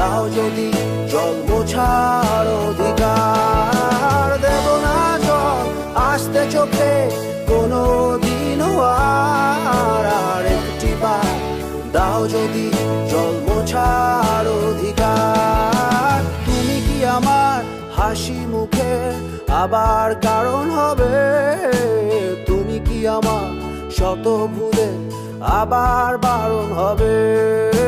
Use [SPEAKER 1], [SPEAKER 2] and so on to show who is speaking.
[SPEAKER 1] দাও যদি জল মোছার অধিকার, দেব না জল, আসতে চোখে কোনো দিন আর আর একটি বার। দাও যদি জল মোছার অধিকার, তুমি কি আমার হাসি মুখে আবার কারণ হবে? তুমি কি আমার শত ভুলে আবার বারণ হবে?